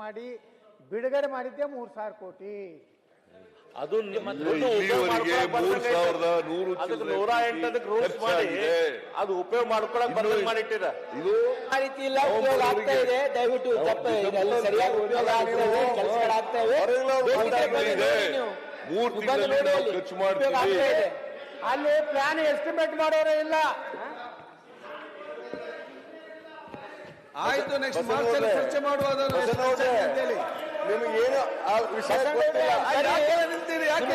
ಮಾಡಿ ಬಿಡುಗಡೆ ಮಾಡಿದ್ದೆ ಮೂರ್ ಸಾವಿರ ಕೋಟಿ ಅದು ನಿಮ್ಮ ದುಡ್ಡು ಇಲ್ಲಿವರೆಗೆ ಉಪಯೋಗ ಮಾಡ್ಕೊಳಕ್ ಮೂರ್ ಸಾವಿರದ ನೂರು ಅದಕ್ಕೆ ಚಿಲ್ಲರೆ ನೂರ ಎಂಟದಕ್ಕೆ ರೂಲ್ಸ್ ಮಾಡಿ ಖರ್ಚಾಗಿದೆ. ಅದು ಉಪಯೋಗ ಮಾಡ್ಕೊಳಕ್ ಬಂದಂಗೆ ಇನ್ನು- ಮಾಡಿಟ್ಟಿರ ಇದು ಆ ರೀತಿ ಇಲ್ಲ ಉಪಯೋಗ ಆಗ್ತಾ ಇದೆ ದಯವಿಟ್ಟು ತಪ್ಪ ಇದೆಲ್ಲ ಸರಿಯಾಗಿ ಉಪಯೋಗ ಆಗ್ತಾ ಇದೆ ಕೆಲಸಗಳಾಗ್ತಾ ಇವೆ ಹೊರಗಿನ ಬಂದು ಇದೆ. ನೋಡಿ ನೀವು. ಮೂರ್ ಬಂದು ನೋಡಿ ನಾವು ಅಲ್ಲಿ. ಖರ್ಚು ಉಪಯೋಗ ಮಾಡ್ತೀವಿ. ಆಗ್ತಾ ಇದೆ. ಅಲ್ಲಿ ಪ್ಲಾನ್ ಎಸ್ಟಿಮೇಟ್ ಮಾಡೋರೇ ಇಲ್ಲ ಆಯ್ತು ನೆಕ್ಸ್ಟ್ ಮಾರ್ಚ್ ಅಲ್ಲಿ ಚರ್ಚೆ ಮಾಡುವ ಹೇಳಿ. ನಿಮಗೇನು ಆ ವಿಷಯ ನಿಂತೀರಿ ಯಾಕೆ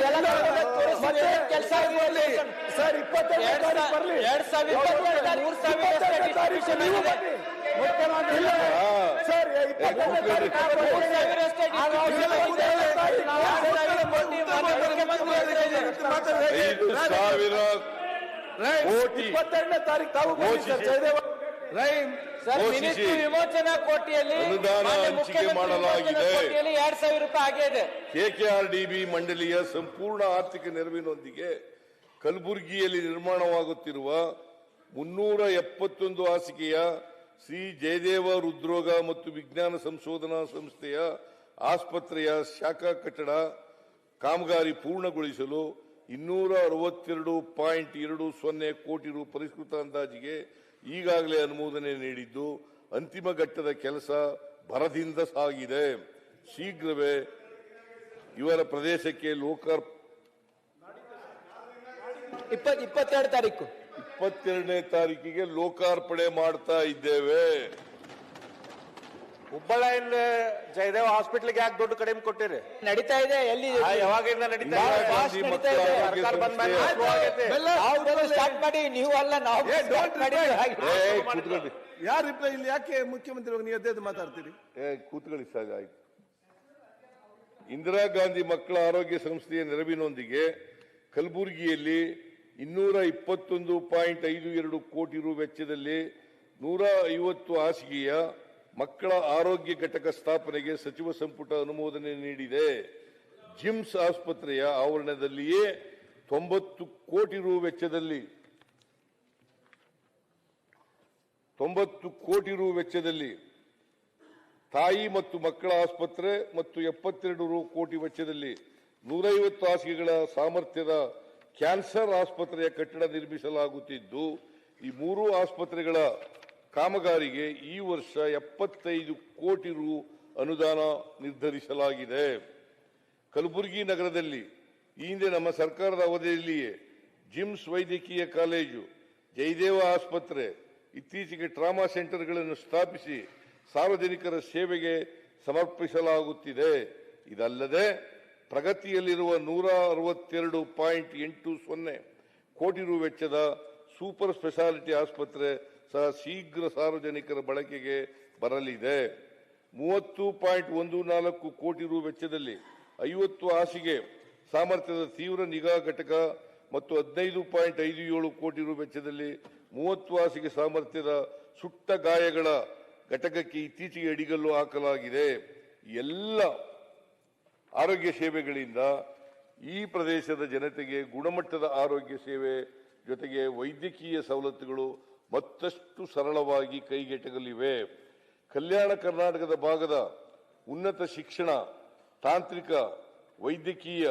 ಏನ್ ಕೆಲ್ಸ? ಸರ್ ಇಪ್ಪತ್ತೆರಡನೇ ಎರಡ್ ತಾರೀಕು ಬರ್ಲಿ. ಎರಡ್ ಸಾವಿರ ಮೂರ್ ಸಾವಿರ ತಾರೀಕು ನೀವು ಬನ್ನಿ. ಮುಖ್ಯಮಂತ್ರಿ ಇಲ್ಲ. ಸರ್ ಇಪ್ಪತ್ತೆರಡನೇ ತಾರೀಕು ಮೂರ್. ಸಾವಿರ ಇಪ್ಪತ್ತೆರಡನೇ ತಾವು ಸರ್. ಘೋಷಿಸಿ. ವಿಮೋಚನಾ ಕೋಟಿಯಲ್ಲಿ ಅನುದಾನ ಹಂಚಿಕೆ ಮಾಡಲಾಗಿದೆ. ಎರಡ್ ಸಾವಿರ ರೂಪಾಯಿ ಆಗಿದೆ ಕೆಕೆಆರ್ಡಿಬಿ ಮಂಡಳಿಯ ಸಂಪೂರ್ಣ ಆರ್ಥಿಕ ನೆರವಿನೊಂದಿಗೆ ಕಲಬುರಗಿಯಲ್ಲಿ ನಿರ್ಮಾಣವಾಗುತ್ತಿರುವ ಮುನ್ನೂರ ಎಪ್ಪತ್ತೊಂದು ಹಾಸಿಗೆಯ ಶ್ರೀ ಜಯದೇವ ಹೃದ್ರೋಗ ಮತ್ತು ವಿಜ್ಞಾನ ಸಂಶೋಧನಾ ಸಂಸ್ಥೆಯ ಆಸ್ಪತ್ರೆಯ ಶಾಖಾ ಕಟ್ಟಡ ಕಾಮಗಾರಿ ಪೂರ್ಣಗೊಳಿಸಲು ಇನ್ನೂರ ಅರವತ್ತೆರಡು ಪಾಯಿಂಟ್ ಎರಡು ಸೊನ್ನೆ ಕೋಟಿ ರು ಪರಿಷ್ಕೃತ ಅಂದಾಜಿಗೆ ಈಗಾಗಲೇ ಅನುಮೋದನೆ ನೀಡಿದ್ದು ಅಂತಿಮ ಘಟ್ಟದ ಕೆಲಸ ಭರದಿಂದ ಸಾಗಿದೆ. ಶೀಘ್ರವೇ ಇವರ ಪ್ರದೇಶಕ್ಕೆ ಲೋಕಾರ್ಪ ಇಪ್ಪತ್ ಇಪ್ಪತ್ತೆರಡು ತಾರೀಕು. ಇಪ್ಪತ್ತೆರಡನೇ ತಾರೀಕಿಗೆ ಲೋಕಾರ್ಪಣೆ ಮಾಡ್ತಾ ಇದ್ದೇವೆ. ಹುಬ್ಬಳ್ಳಿಯಿಂದ ಜಯದೇವ ಹಾಸ್ಪಿಟ್ಲ್ಗೆ ಯಾಕೆ ದುಡ್ಡು ಕಡಿಮೆ ಕೊಟ್ಟಿರಿ? ನಡೀತಾ ಇದೆ ಎಲ್ಲಿ ಯಾವಾಗಿಂದ ನಡೀತಾ ಇದೆ? ಸ್ಟಾರ್ಟ್ ಮಾಡಿ ನೀವು ಅಲ್ಲ ನಾವು ಯಾರು ರಿಪ್ಲೈ ಇಲ್ಲಿ? ಯಾಕೆ ಮುಖ್ಯಮಂತ್ರಿ ನೀವು ಎದ್ದು ಮಾತಾಡ್ತೀರಿ? ಏ, ಕೂತ್ಕೊಳ್ಳಿ ಸಾಗ ಆಯ್ತು. ಇಂದಿರಾ ಗಾಂಧಿ ಮಕ್ಕಳ ಆರೋಗ್ಯ ಸಂಸ್ಥೆಯ ನೆರವಿನೊಂದಿಗೆ ಕಲಬುರಗಿಯಲ್ಲಿ ಇನ್ನೂರ ಇಪ್ಪತ್ತೊಂದು ಪಾಯಿಂಟ್ ಐದು ಎರಡು ಕೋಟಿ ರು ವೆಚ್ಚದಲ್ಲಿ ನೂರ ಐವತ್ತು ಹಾಸಿಗೆಯ ಮಕ್ಕಳ ಆರೋಗ್ಯ ಘಟಕ ಸ್ಥಾಪನೆಗೆ ಸಚಿವ ಸಂಪುಟ ಅನುಮೋದನೆ ನೀಡಿದೆ. ಜಿಮ್ಸ್ ಆಸ್ಪತ್ರೆಯ ಆವರಣದಲ್ಲಿಯೇ ತೊಂಬತ್ತು ಕೋಟಿ ರು ವೆಚ್ಚದಲ್ಲಿ, ತೊಂಬತ್ತು ಕೋಟಿ ರು ವೆಚ್ಚದಲ್ಲಿ ತಾಯಿ ಮತ್ತು ಮಕ್ಕಳ ಆಸ್ಪತ್ರೆ ಮತ್ತು ಎಪ್ಪತ್ತೆರಡು ರು ಕೋಟಿ ವೆಚ್ಚದಲ್ಲಿ ನೂರೈವತ್ತು ಹಾಸಿಗೆಗಳ ಸಾಮರ್ಥ್ಯದ ಕ್ಯಾನ್ಸರ್ ಆಸ್ಪತ್ರೆಯ ಕಟ್ಟಡ ನಿರ್ಮಿಸಲಾಗುತ್ತಿದ್ದು, ಈ ಮೂರು ಆಸ್ಪತ್ರೆಗಳ ಕಾಮಗಾರಿಗೆ ಈ ವರ್ಷ ಎಪ್ಪತ್ತೈದು ಕೋಟಿ ರು ಅನುದಾನ ನಿರ್ಧರಿಸಲಾಗಿದೆ. ಕಲಬುರಗಿ ನಗರದಲ್ಲಿ ಈ ಹಿಂದೆ ನಮ್ಮ ಸರ್ಕಾರದ ಅವಧಿಯಲ್ಲಿಯೇ ಜಿಮ್ಸ್ ವೈದ್ಯಕೀಯ ಕಾಲೇಜು, ಜಯದೇವ ಆಸ್ಪತ್ರೆ ಇತ್ತೀಚೆಗೆ ಟ್ರಾಮಾ ಸೆಂಟರ್ಗಳನ್ನು ಸ್ಥಾಪಿಸಿ ಸಾರ್ವಜನಿಕರ ಸೇವೆಗೆ ಸಮರ್ಪಿಸಲಾಗುತ್ತಿದೆ. ಇದಲ್ಲದೆ ಪ್ರಗತಿಯಲ್ಲಿರುವ ನೂರ ಅರವತ್ತೆರಡು ಪಾಯಿಂಟ್ ಎಂಟು ಸೊನ್ನೆ ಕೋಟಿ ರು ವೆಚ್ಚದ ಸೂಪರ್ ಸ್ಪೆಷಾಲಿಟಿ ಆಸ್ಪತ್ರೆ ಸಹ ಶೀಘ್ರ ಸಾರ್ವಜನಿಕರ ಬಳಕೆಗೆ ಬರಲಿದೆ. ಮೂವತ್ತು ಪಾಯಿಂಟ್ ಒಂದು ನಾಲ್ಕು ಕೋಟಿ ರು ವೆಚ್ಚದಲ್ಲಿ ಐವತ್ತು ಹಾಸಿಗೆ ಸಾಮರ್ಥ್ಯದ ತೀವ್ರ ನಿಗಾ ಘಟಕ ಮತ್ತು ಹದಿನೈದು ಪಾಯಿಂಟ್ ಐದು ಏಳು ಕೋಟಿ ರು ವೆಚ್ಚದಲ್ಲಿ ಮೂವತ್ತು ಹಾಸಿಗೆ ಸಾಮರ್ಥ್ಯದ ಸುಟ್ಟ ಗಾಯಗಳ ಘಟಕಕ್ಕೆ ಇತ್ತೀಚೆಗೆ ಅಡಿಗಲ್ಲು ಹಾಕಲಾಗಿದೆ. ಎಲ್ಲ ಆರೋಗ್ಯ ಸೇವೆಗಳಿಂದ ಈ ಪ್ರದೇಶದ ಜನತೆಗೆ ಗುಣಮಟ್ಟದ ಆರೋಗ್ಯ ಸೇವೆ ಜೊತೆಗೆ ವೈದ್ಯಕೀಯ ಸವಲತ್ತುಗಳು ಮತ್ತಷ್ಟು ಸರಳವಾಗಿ ಕೈಗೆಟಕಲಿವೆ. ಕಲ್ಯಾಣ ಕರ್ನಾಟಕದ ಭಾಗದ ಉನ್ನತ ಶಿಕ್ಷಣ ತಾಂತ್ರಿಕ ವೈದ್ಯಕೀಯ